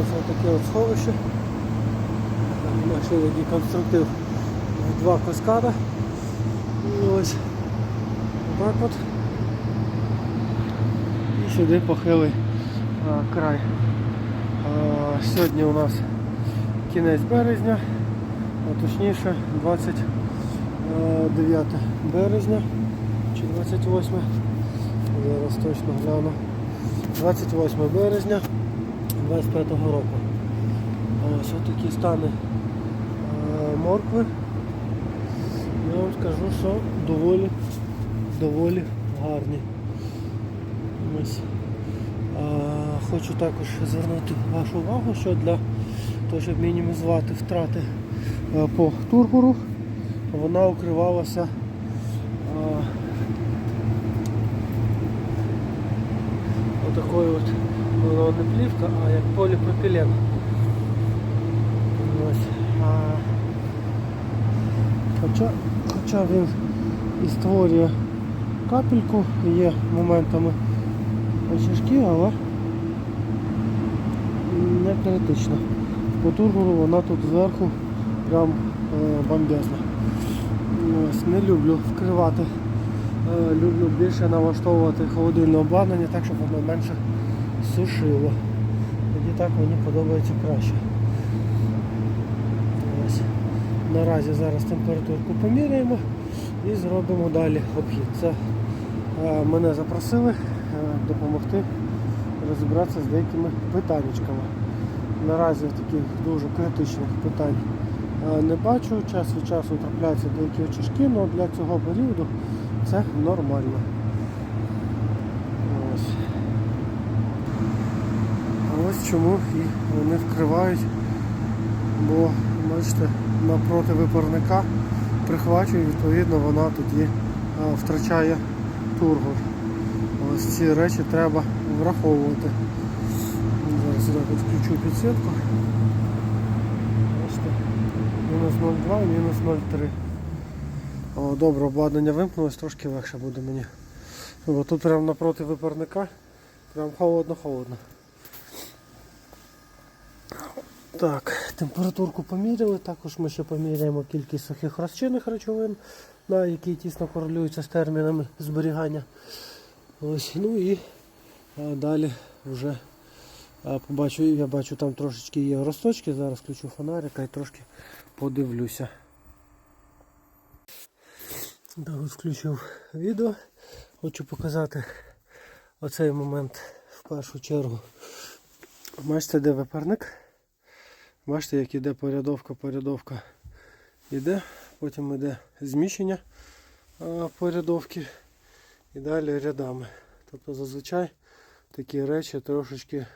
Ось таке от сховище. Такий конструктив. Два каскада. Ось так от. І сюди похилий а, край. А, сьогодні у нас кінець березня, а точніше 29 березня чи 28. Зараз точно гляну. 28 березня 25 року. Ось такі стани е, моркви. Я вам скажу, що доволі, доволі гарні. Ось. Хочу також звернути вашу увагу, що для того, щоб мінімізувати втрати е, по тургору, вона укривалася а, отакою от, воно не плівка, а як поліпропілен. Ось. Хоча, хоча він і створює капельку, є моментами очишки, але не критично. По тургору вона тут зверху прям е, бомбезна. Ось, не люблю вкривати. Е, люблю більше налаштовувати холодильне обладнання так, щоб воно менше сушило. Тоді так мені подобається краще. Ось. Наразі зараз температурку поміряємо і зробимо далі обхід. Це е, мене запросили е, допомогти розібратися з деякими питаннячками. Наразі таких дуже критичних питань е, не бачу. Час від часу трапляються деякі очишки, але для цього періоду це нормально. Ось. А ось чому і вони вкривають, бо бачите, напроти випарника прихвачує, відповідно вона тоді втрачає тургор. Ось ці речі треба враховувати. Зараз сюди підключу підсвітку. Бачите, мінус 0,2 і мінус 0,3. Добре, обладнання вимкнулось, трошки легше буде мені. Бо тут прямо напроти випарника, прям холодно-холодно. Так, температурку поміряли, також ми ще поміряємо кількість сухих розчинних речовин, на які тісно корелюються з термінами зберігання. Ось, ну і далі вже побачу, я бачу там трошечки є росточки, зараз включу фонарика і трошки подивлюся. Так, от включив відео. Хочу показати оцей момент в першу чергу. Бачите, де випарник. Бачите, як іде порядовка, порядовка іде, потім іде зміщення порядовки і далі рядами. Тобто зазвичай такі речі трошечки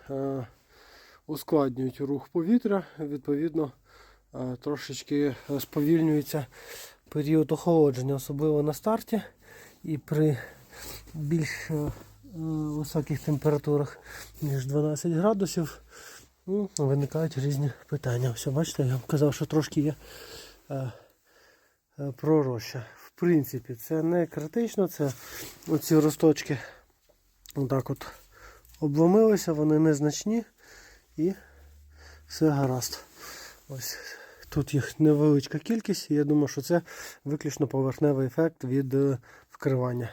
ускладнюють рух повітря, відповідно трошечки сповільнюється період охолодження, особливо на старті і при більш е, високих температурах, ніж 12 градусів, ну, виникають різні питання. Все, бачите, я вам казав, що трошки є е, е, пророща. В принципі, це не критично, це оці росточки отак от обломилися, вони незначні і все гаразд. Ось Тут їх невеличка кількість, і я думаю, що це виключно поверхневий ефект від е, вкривання.